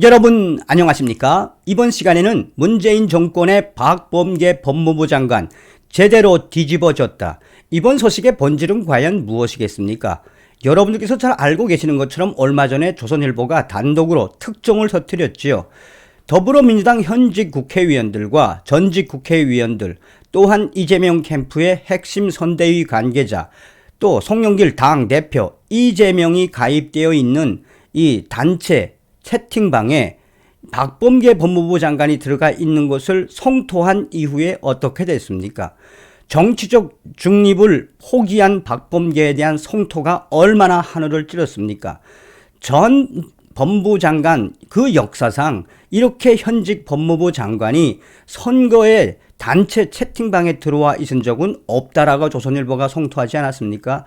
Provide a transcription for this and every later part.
여러분 안녕하십니까? 이번 시간에는 문재인 정권의 박범계 법무부 장관 제대로 뒤집어졌다. 이번 소식의 본질은 과연 무엇이겠습니까? 여러분들께서 잘 알고 계시는 것처럼 얼마 전에 조선일보가 단독으로 특종을 터뜨렸지요. 더불어민주당 현직 국회의원들과 전직 국회의원들 또한 이재명 캠프의 핵심 선대위 관계자 또 송영길 당 대표 이재명이 가입되어 있는 이 단체 채팅방에 박범계 법무부 장관이 들어가 있는 것을 성토한 이후에 어떻게 됐습니까? 정치적 중립을 포기한 박범계에 대한 성토가 얼마나 하늘을 찌렀습니까? 전 법무부 장관 그 역사상 이렇게 현직 법무부 장관이 선거에 단체 채팅방에 들어와 있은 적은 없다라고 조선일보가 성토하지 않았습니까?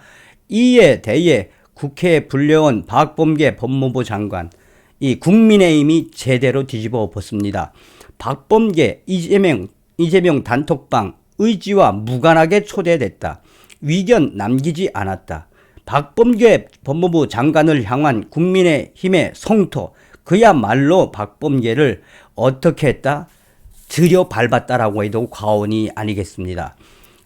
이에 대해 국회에 불려온 박범계 법무부 장관 이 국민의힘이 제대로 뒤집어 엎었습니다. 박범계 이재명 이재명 단톡방 의지와 무관하게 초대됐다. 위견 남기지 않았다. 박범계 법무부 장관을 향한 국민의힘의 성토 그야말로 박범계를 어떻게 했다? 들여 밟았다라고 해도 과언이 아니겠습니다.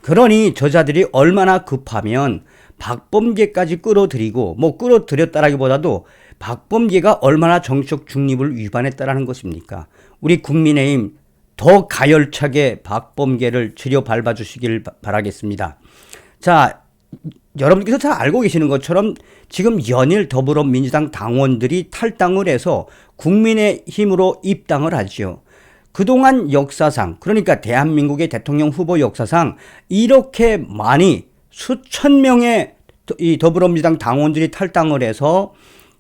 그러니 저자들이 얼마나 급하면 박범계까지 끌어들이고 뭐 끌어들였다라기보다도 박범계가 얼마나 정치적 중립을 위반했다라는 것입니까? 우리 국민의힘 더 가열차게 박범계를 들여 밟아 주시길 바라겠습니다. 자, 여러분께서 잘 알고 계시는 것처럼 지금 연일 더불어민주당 당원들이 탈당을 해서 국민의힘으로 입당을 하지요. 그동안 역사상 그러니까 대한민국의 대통령 후보 역사상 이렇게 많이 수천 명의 이 더불어민주당 당원들이 탈당을 해서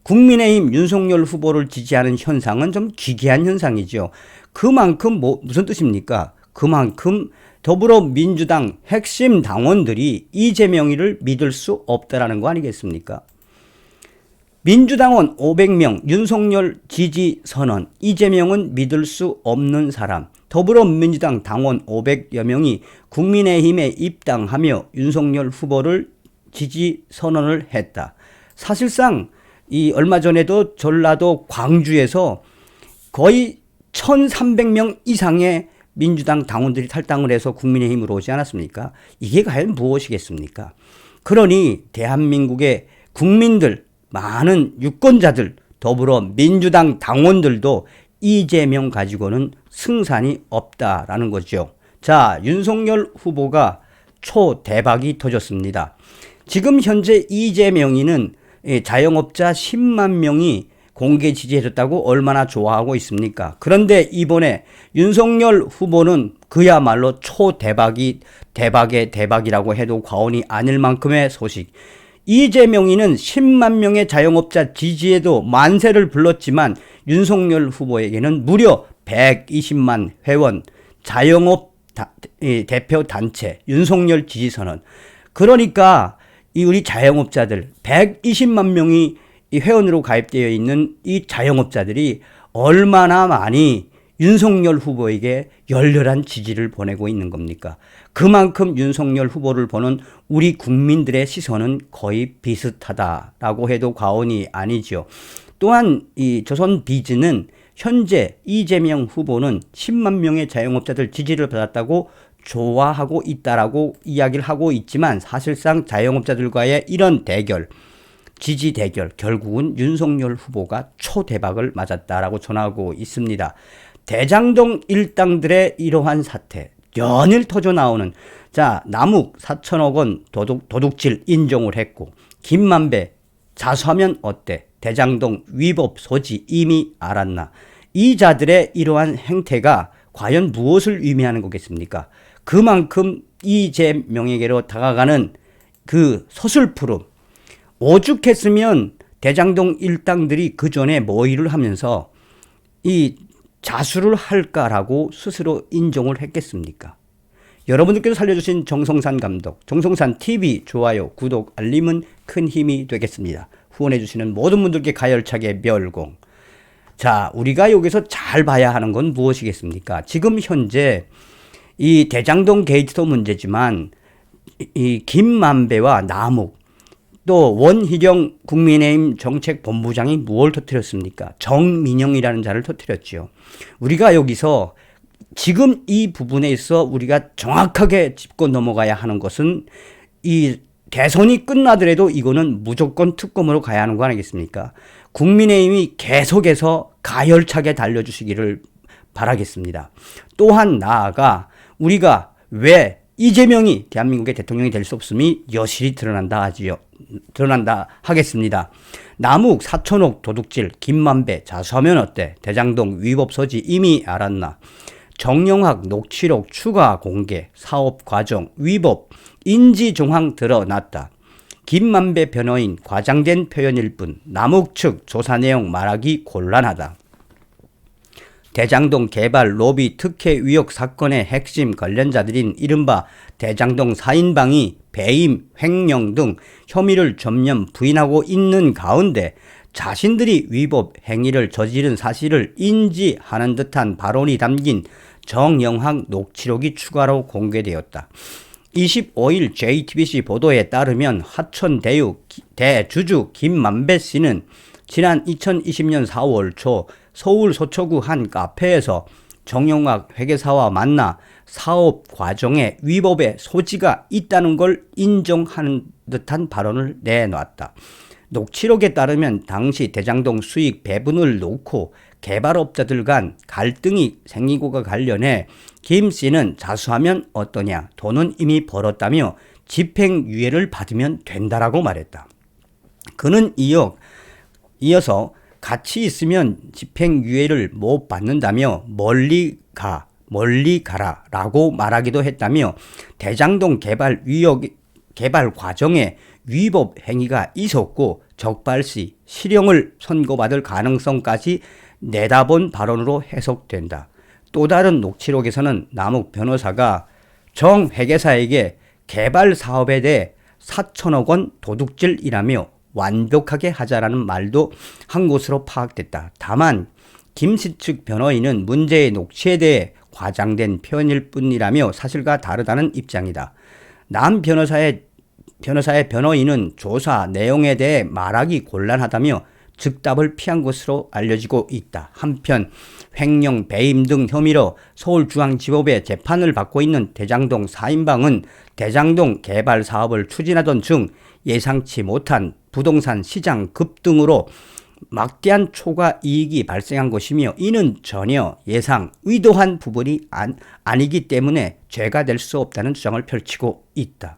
국민의힘 윤석열 후보를 지지하는 현상은 좀 기괴한 현상이죠. 그만큼 뭐 무슨 뜻입니까? 그만큼 더불어민주당 핵심 당원들이 이재명이를 믿을 수 없다라는 거 아니겠습니까? 민주당원 500명 윤석열 지지 선언 이재명은 믿을 수 없는 사람 더불어민주당 당원 500여 명이 국민의힘에 입당하며 윤석열 후보를 지지 선언을 했다. 사실상 이 얼마 전에도 전라도 광주에서 거의 1,300명 이상의 민주당 당원들이 탈당을 해서 국민의힘으로 오지 않았습니까? 이게 과연 무엇이겠습니까? 그러니 대한민국의 국민들, 많은 유권자들, 더불어 민주당 당원들도 이재명 가지고는 승산이 없다라는 거죠. 자, 윤석열 후보가 초대박이 터졌습니다. 지금 현재 이재명이는 자영업자 10만 명이 공개 지지해줬다고 얼마나 좋아하고 있습니까? 그런데 이번에 윤석열 후보는 그야말로 초대박이 대박의 대박이라고 해도 과언이 아닐 만큼의 소식. 이재명이는 10만 명의 자영업자 지지에도 만세를 불렀지만 윤석열 후보에게는 무려 120만 회원 자영업 다, 대표 단체 윤석열 지지선언. 그러니까 이 우리 자영업자들 120만 명이 이 회원으로 가입되어 있는 이 자영업자들이 얼마나 많이 윤석열 후보에게 열렬한 지지를 보내고 있는 겁니까? 그만큼 윤석열 후보를 보는 우리 국민들의 시선은 거의 비슷하다라고 해도 과언이 아니죠. 또한 이 조선 비즈는 현재 이재명 후보는 10만 명의 자영업자들 지지를 받았다고 좋아하고 있다라고 이야기를 하고 있지만 사실상 자영업자들과의 이런 대결 지지 대결 결국은 윤석열 후보가 초대박을 맞았다라고 전하고 있습니다. 대장동 일당들의 이러한 사태 연일 터져 나오는 자 남욱 4천억 원 도둑, 도둑질 인정을 했고 김만배 자수하면 어때 대장동 위법 소지 이미 알았나 이 자들의 이러한 행태가 과연 무엇을 의미하는 거겠습니까? 그만큼 이재명에게로 다가가는 그 서슬푸름 오죽했으면 대장동 일당들이 그 전에 모의를 하면서 이 자수를 할까라고 스스로 인정을 했겠습니까? 여러분들께서 살려주신 정성산 감독, 정성산 TV 좋아요, 구독, 알림은 큰 힘이 되겠습니다. 후원해주시는 모든 분들께 가열차게 멸공. 자, 우리가 여기서 잘 봐야 하는 건 무엇이겠습니까? 지금 현재 이 대장동 게이트도 문제지만 이 김만배와 남욱 또 원희룡 국민의힘 정책본부장이 무엇을 터뜨렸습니까? 정민영이라는 자를 터뜨렸죠. 우리가 여기서 지금 이 부분에 있어 우리가 정확하게 짚고 넘어가야 하는 것은 이 대선이 끝나더라도 이거는 무조건 특검으로 가야 하는 거 아니겠습니까? 국민의힘이 계속해서 가열차게 달려주시기를 바라겠습니다. 또한 나아가 우리가 왜 이재명이 대한민국의 대통령이 될 수 없음이 여실히 드러난다 하지요. 드러난다 하겠습니다. 남욱, 사천옥, 도둑질, 김만배, 자수하면 어때? 대장동 위법 소지 이미 알았나? 정영학 녹취록 추가 공개, 사업 과정, 위법, 인지 정황 드러났다. 김만배 변호인 과장된 표현일 뿐 남욱 측 조사 내용 말하기 곤란하다. 대장동 개발 로비 특혜 의혹 사건의 핵심 관련자들인 이른바 대장동 4인방이 배임, 횡령 등 혐의를 전면 부인하고 있는 가운데 자신들이 위법 행위를 저지른 사실을 인지하는 듯한 발언이 담긴 정영학 녹취록이 추가로 공개되었다. 25일 JTBC 보도에 따르면 하천 대육 대주주 김만배 씨는 지난 2020년 4월 초 서울 서초구 한 카페에서 정영학 회계사와 만나 사업 과정에 위법의 소지가 있다는 걸 인정하는 듯한 발언을 내놨다. 녹취록에 따르면 당시 대장동 수익 배분을 놓고 개발업자들 간 갈등이 생기고가 관련해 김 씨는 자수하면 어떠냐 돈은 이미 벌었다며 집행유예를 받으면 된다라고 말했다. 그는 이어, 이어서 같이 있으면 집행유예를 못 받는다며 멀리 가, 멀리 가라 라고 말하기도 했다며 대장동 개발 위역, 개발 과정에 위법 행위가 있었고 적발 시 실형을 선고받을 가능성까지 내다본 발언으로 해석된다. 또 다른 녹취록에서는 남욱 변호사가 정 회계사에게 개발 사업에 대해 4천억 원 도둑질이라며 완벽하게 하자라는 말도 한 것으로 파악됐다. 다만 김씨 측 변호인은 문제의 녹취에 대해 과장된 표현일 뿐이라며 사실과 다르다는 입장이다. 남 변호사의 변호사의 변호인은 조사 내용에 대해 말하기 곤란하다며 즉답을 피한 것으로 알려지고 있다. 한편 횡령, 배임 등 혐의로 서울중앙지법에 재판을 받고 있는 대장동 4인방은 대장동 개발 사업을 추진하던 중 예상치 못한 부동산 시장 급등으로 막대한 초과 이익이 발생한 것이며 이는 전혀 예상 의도한 부분이 안, 아니기 때문에 죄가 될 수 없다는 주장을 펼치고 있다.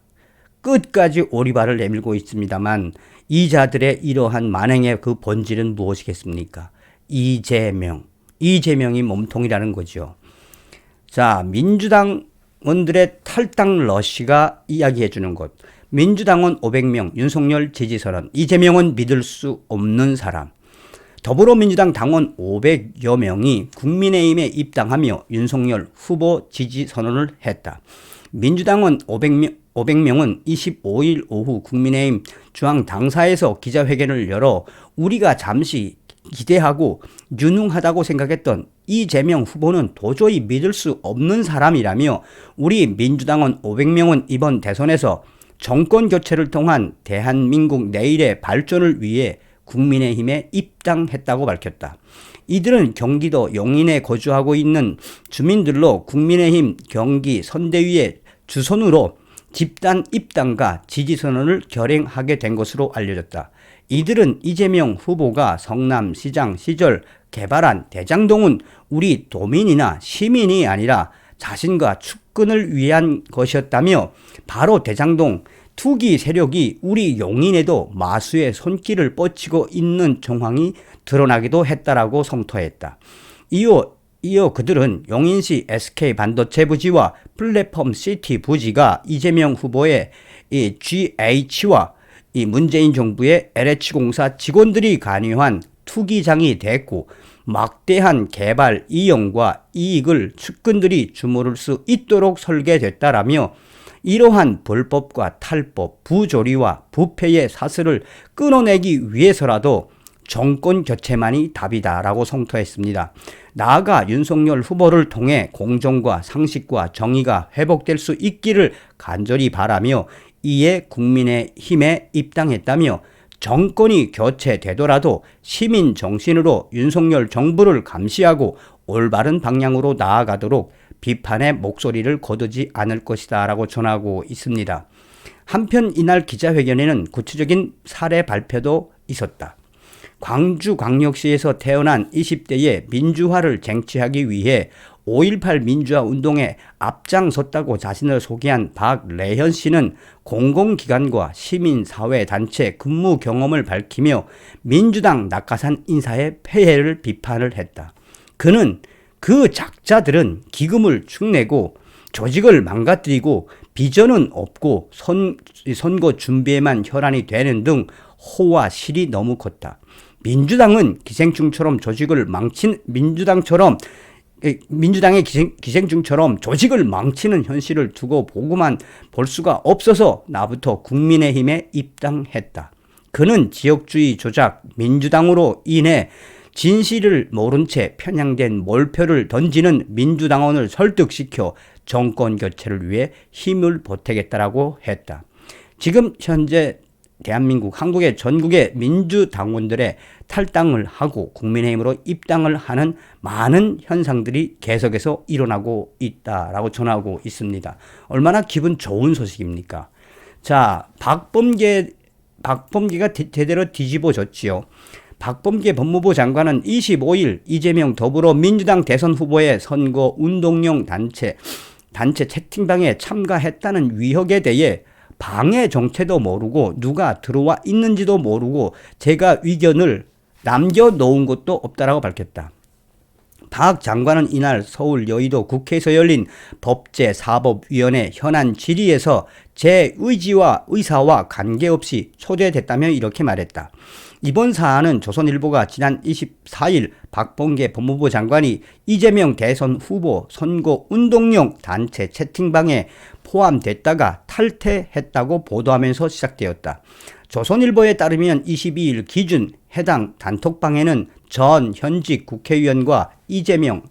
끝까지 오리발을 내밀고 있습니다만 이 자들의 이러한 만행의 그 본질은 무엇이겠습니까? 이재명. 이재명이 몸통이라는 거죠. 자, 민주당 원들의 탈당 러시가 이야기해 주는 것. 민주당원 500명, 윤석열 지지 선언, 이재명은 믿을 수 없는 사람. 더불어민주당 당원 500여 명이 국민의힘에 입당하며 윤석열 후보 지지 선언을 했다. 민주당원 500명, 500명은 25일 오후 국민의힘 중앙 당사에서 기자회견을 열어 우리가 잠시 기대하고 유능하다고 생각했던 이재명 후보는 도저히 믿을 수 없는 사람이라며 우리 민주당원 500명은 이번 대선에서 정권 교체를 통한 대한민국 내일의 발전을 위해 국민의힘에 입당했다고 밝혔다. 이들은 경기도 용인에 거주하고 있는 주민들로 국민의힘 경기 선대위의 주선으로 집단 입당과 지지선언을 결행하게 된 것으로 알려졌다. 이들은 이재명 후보가 성남시장 시절 개발한 대장동은 우리 도민이나 시민이 아니라 자신과 축근을 위한 것이었다며 바로 대장동 투기 세력이 우리 용인에도 마수의 손길을 뻗치고 있는 정황이 드러나기도 했다라고 성토했다. 이후 이어 그들은 용인시 SK 반도체 부지와 플랫폼 시티 부지가 이재명 후보의 이 GH와 이 문재인 정부의 LH공사 직원들이 관여한 투기장이 됐고 막대한 개발 이용과 이익을 측근들이 주무를 수 있도록 설계됐다라며 이러한 불법과 탈법, 부조리와 부패의 사슬을 끊어내기 위해서라도 정권 교체만이 답이다라고 성토했습니다. 나아가 윤석열 후보를 통해 공정과 상식과 정의가 회복될 수 있기를 간절히 바라며 이에 국민의 힘에 입당했다며 정권이 교체되더라도 시민 정신으로 윤석열 정부를 감시하고 올바른 방향으로 나아가도록 비판의 목소리를 거두지 않을 것이다 라고 전하고 있습니다. 한편 이날 기자회견에는 구체적인 사례 발표도 있었다. 광주광역시에서 태어난 20대의 민주화를 쟁취하기 위해 5.18 민주화 운동에 앞장섰다고 자신을 소개한 박래현 씨는 공공기관과 시민사회단체 근무 경험을 밝히며 민주당 낙하산 인사의 폐해를 비판을 했다. 그는 그 작자들은 기금을 축내고 조직을 망가뜨리고 비전은 없고 선, 선거 준비에만 혈안이 되는 등 호와 실이 너무 컸다. 민주당은 기생충처럼 조직을 망친 민주당처럼 민주당의 기생, 기생충처럼 조직을 망치는 현실을 두고 보고만 볼 수가 없어서 나부터 국민의힘에 입당했다. 그는 지역주의 조작 민주당으로 인해 진실을 모른 채 편향된 몰표를 던지는 민주당원을 설득시켜 정권 교체를 위해 힘을 보태겠다라고 했다. 지금 현재 대한민국, 한국의 전국의 민주당원들의 탈당을 하고 국민의힘으로 입당을 하는 많은 현상들이 계속해서 일어나고 있다라고 전하고 있습니다. 얼마나 기분 좋은 소식입니까? 자, 박범계, 박범계가 제대로 뒤집어졌지요. 박범계 법무부 장관은 25일 이재명 더불어민주당 대선 후보의 선거 운동용 단체 단체 채팅방에 참가했다는 위협에 대해 방해 정체도 모르고 누가 들어와 있는지도 모르고 제가 의견을 남겨놓은 것도 없다라고 밝혔다. 박 장관은 이날 서울 여의도 국회에서 열린 법제사법위원회 현안 질의에서 제 의지와 의사와 관계없이 초대됐다며 이렇게 말했다. 이번 사안은 조선일보가 지난 24일 박봉계 법무부 장관이 이재명 대선 후보 선거 운동용 단체 채팅방에 포함됐다가 탈퇴했다고 보도하면서 시작되었다. 조선일보에 따르면 22일 기준 해당 단톡방에는 전 현직 국회의원과 이재명,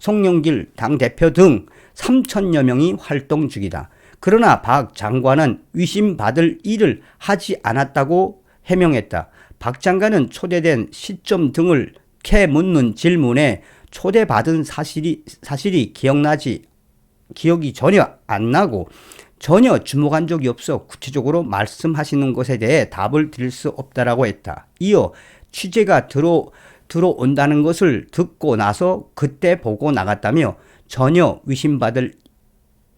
송영길 당대표 등 3천여 명이 활동 중이다. 그러나 박 장관은 위심받을 일을 하지 않았다고 해명했다. 박 장관은 초대된 시점 등을 캐 묻는 질문에 초대받은 사실이, 사실이 기억나지 기억이 전혀 안 나고 전혀 주목한 적이 없어 구체적으로 말씀하시는 것에 대해 답을 드릴 수 없다라고 했다. 이어 취재가 들어 들어온다는 것을 듣고 나서 그때 보고 나갔다며 전혀 의심받을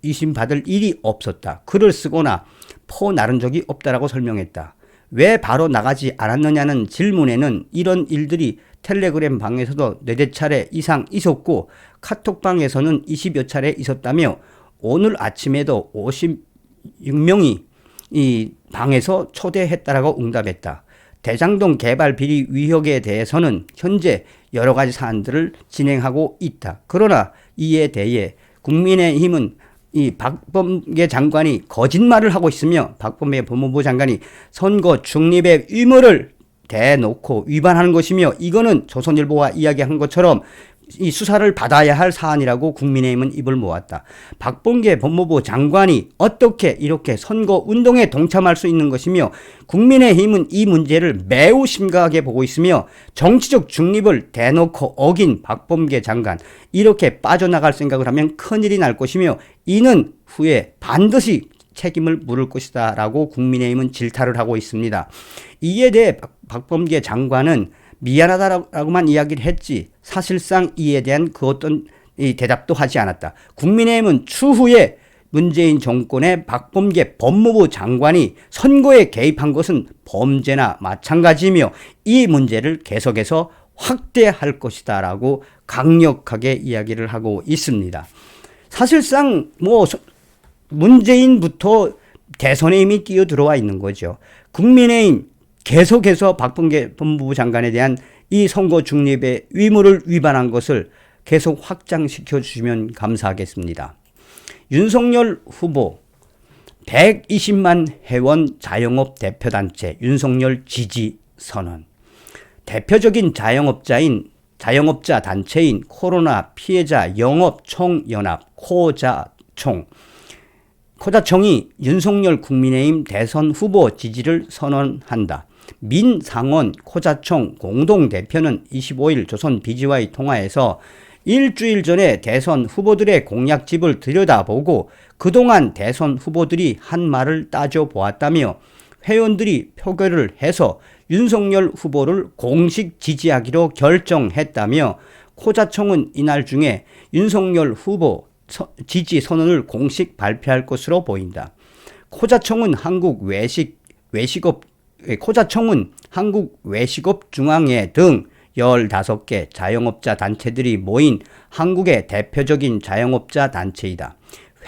의심받을 일이 없었다. 글을 쓰거나 포 나른 적이 없다라고 설명했다. 왜 바로 나가지 않았느냐는 질문에는 이런 일들이 텔레그램 방에서도 네댓 차례 이상 있었고 카톡방에서는 20여 차례 있었다며 오늘 아침에도 56명이 이 방에서 초대했다라고 응답했다. 대장동 개발 비리 위협에 대해서는 현재 여러 가지 사안들을 진행하고 있다. 그러나 이에 대해 국민의힘은 이 박범계 장관이 거짓말을 하고 있으며 박범계 법무부 장관이 선거 중립의 의무를 대놓고 위반하는 것이며 이거는 조선일보가 이야기한 것처럼 이 수사를 받아야 할 사안이라고 국민의힘은 입을 모았다. 박봉계 법무부 장관이 어떻게 이렇게 선거 운동에 동참할 수 있는 것이며 국민의힘은 이 문제를 매우 심각하게 보고 있으며 정치적 중립을 대놓고 어긴 박범계 장관 이렇게 빠져나갈 생각을 하면 큰일이 날 것이며 이는 후에 반드시 책임을 물을 것이다 라고 국민의힘은 질타를 하고 있습니다. 이에 대해 박범계 장관은 미안하다라고만 이야기를 했지 사실상 이에 대한 그 어떤 이 대답도 하지 않았다. 국민의힘은 추후에 문재인 정권의 박범계 법무부 장관이 선거에 개입한 것은 범죄나 마찬가지며 이 문제를 계속해서 확대할 것이다라고 강력하게 이야기를 하고 있습니다. 사실상 뭐 문재인부터 대선에 이미 뛰어 들어와 있는 거죠. 국민의힘 계속해서 박범계 법무부 장관에 대한 이 선거 중립의 의무를 위반한 것을 계속 확장시켜 주시면 감사하겠습니다. 윤석열 후보 120만 회원 자영업 대표단체 윤석열 지지 선언. 대표적인 자영업자인 자영업자 단체인 코로나 피해자 영업 총연합 코자총 코자청이 윤석열 국민의힘 대선 후보 지지를 선언한다. 민상원 코자청 공동대표는 25일 조선 BGY 통화에서 일주일 전에 대선 후보들의 공약집을 들여다보고 그동안 대선 후보들이 한 말을 따져보았다며 회원들이 표결을 해서 윤석열 후보를 공식 지지하기로 결정했다며 코자청은 이날 중에 윤석열 후보 서- 지지 선언을 공식 발표할 것으로 보인다. 코자청은 한국 외식 외식업 예, 코자청은 한국 외식업 중앙회 등 15개 자영업자 단체들이 모인 한국의 대표적인 자영업자 단체이다.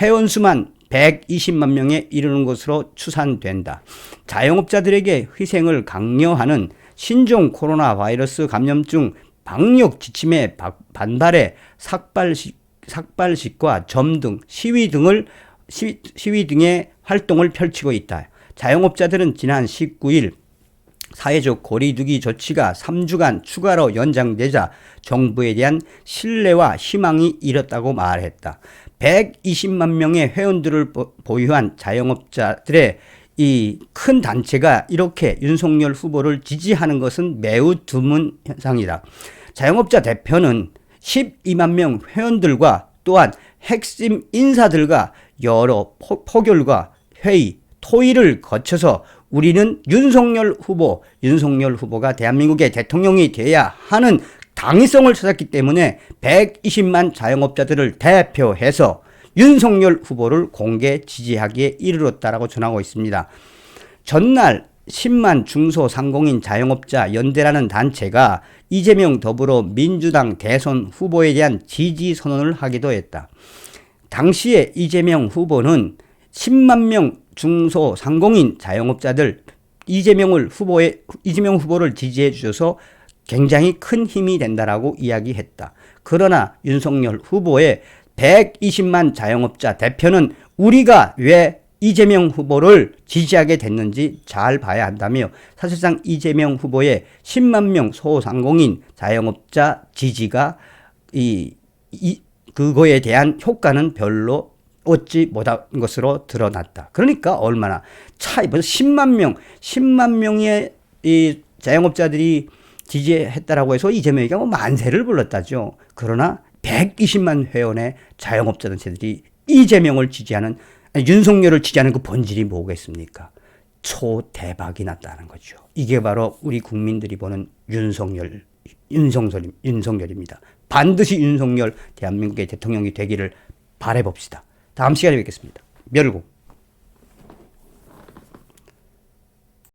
회원 수만 120만 명에 이르는 것으로 추산된다. 자영업자들에게 희생을 강요하는 신종 코로나 바이러스 감염증 방역 지침에 바- 반발해 삭발식, 삭발식과 점 등 시위 등을 시위, 시위 등의 활동을 펼치고 있다. 자영업자들은 지난 19일 사회적 거리두기 조치가 3주간 추가로 연장되자 정부에 대한 신뢰와 희망이 잃었다고 말했다. 120만 명의 회원들을 보- 보유한 자영업자들의 이 큰 단체가 이렇게 윤석열 후보를 지지하는 것은 매우 드문 현상이다. 자영업자 대표는 12만 명 회원들과 또한 핵심 인사들과 여러 포, 포결과 회의, 토의를 거쳐서 우리는 윤석열 후보, 윤석열 후보가 대한민국의 대통령이 돼야 하는 당위성을 찾았기 때문에 120만 자영업자들을 대표해서 윤석열 후보를 공개 지지하기에 이르렀다라고 전하고 있습니다. 전날 10만 중소상공인 자영업자 연대라는 단체가 이재명 더불어민주당 대선 후보에 대한 지지 선언을 하기도 했다. 당시에 이재명 후보는 10만 명 중소 상공인 자영업자들 이재명을 후보에 이재명 후보를 지지해 주셔서 굉장히 큰 힘이 된다라고 이야기했다. 그러나 윤석열 후보의 120만 자영업자 대표는 우리가 왜 이재명 후보를 지지하게 됐는지 잘 봐야 한다며 사실상 이재명 후보의 10만 명 소상공인 자영업자 지지가 이, 이 그거에 대한 효과는 별로 얻지 못한 것으로 드러났다. 그러니까 얼마나 차이 벌써 10만 명, 10만 명의 이 자영업자들이 지지했다라고 해서 이재명이가 뭐 만세를 불렀다죠. 그러나 120만 회원의 자영업자 단체들이 이재명을 지지하는 아니, 윤석열을 지지하는 그 본질이 뭐겠습니까? 초대박이 났다는 거죠. 이게 바로 우리 국민들이 보는 윤석열, 윤석열, 윤석열입니다. 반드시 윤석열 대한민국의 대통령이 되기를 바래봅시다. 다음 시간에 뵙겠습니다. 멸국.